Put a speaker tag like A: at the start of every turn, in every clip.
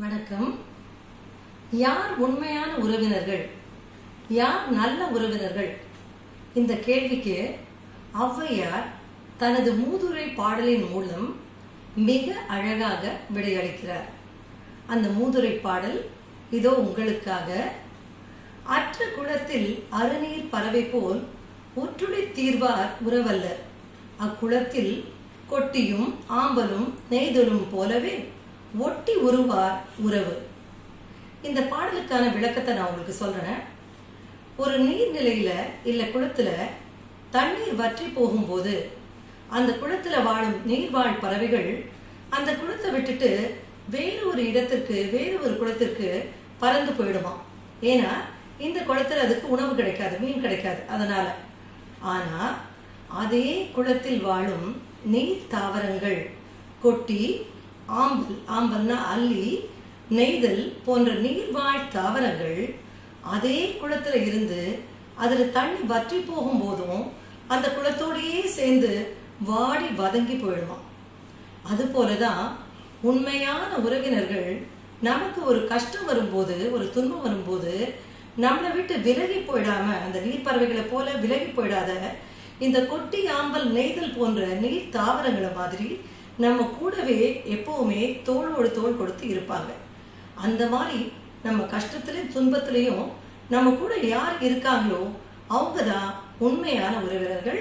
A: வணக்கம் யார் உண்மையான உறவினர்கள் யார் நல்ல உறவினர்கள் இந்த கேள்விக்கு ஔவையார் தனது மூதுரை பாடலின் மூலம் மிக அழகாக விடையளிக்கிறார் அந்த மூதுரை பாடல் இதோ உங்களுக்காக அற்ற குளத்தில் அருநீர் பறவை போல் ஒற்றுடை தீர்வார் உறவல்லர் அக்குளத்தில் கொட்டியும் ஆம்பலும் நெய்தலும் போலவே ஒட்டி உருவார் உறவு இந்த பாடலுக்கான விளக்கத்தை நான் உங்களுக்கு சொல்றேன் ஒரு நீர்நிலையில் இல்லை குளத்தில் தண்ணீர் வற்றி போகும்போது அந்த குளத்தில் வாழும் நீர்வாழ் பறவைகள் அந்த குளத்தை விட்டுட்டு வேறு ஒரு இடத்திற்கு வேறு ஒரு குளத்திற்கு பறந்து போயிடுமா ஏன்னா இந்த குளத்தில் அதுக்கு உணவு கிடைக்காது மீன் கிடைக்காது அதனால ஆனால் அதே குளத்தில் வாழும் நீர் தாவரங்கள் கொட்டி ஆம்பல் ஆம்பல்னா அல்லி நெய்தல் போன்ற நீர்வாழ் தாவரங்கள் அதே குளத்தில் இருந்து அதில் தண்ணி வற்றி போகும்போதும் அந்த குளத்தோடையே சேர்ந்து வாடி வதங்கி போயிடுவோம் அதுபோல தான் உண்மையான உறவினர்கள் நமக்கு ஒரு கஷ்டம் வரும்போது ஒரு துன்பம் வரும்போது நம்மளை விட்டு விலகி போயிடாம அந்த நீர் பறவைகளை போல விலகி போயிடாத இந்த கொட்டி ஆம்பல் நெய்தல் போன்ற நீர் தாவரங்களை மாதிரி நம்ம கூடவே எப்போவுமே தோளோடு தோல் கொடுத்து இருப்பாங்க அந்த மாதிரி நம்ம கஷ்டத்துலேயும் துன்பத்துலேயும் நம்ம கூட யார் இருக்காங்களோ அவங்க தான் உண்மையான உறவினர்கள்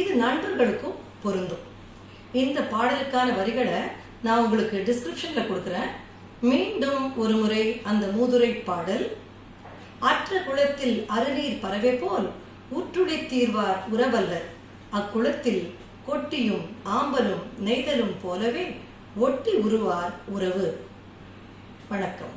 A: இது நண்பர்களுக்கும் பொருந்தும் இந்த பாடலுக்கான வரிகளை நான் உங்களுக்கு டிஸ்கிரிப்ஷனில் கொடுக்குறேன் மீண்டும் ஒரு முறை அந்த மூதுரை பாடல் அற்ற குளத்தில் அருநீர் பறவை போல் உற்றுடை தீர்வார் உறவல்லர் அக்குளத்தில் கொட்டியும் ஆம்பலும் நெய்தலும் போலவே ஒட்டி உருவார் உறவு வணக்கம்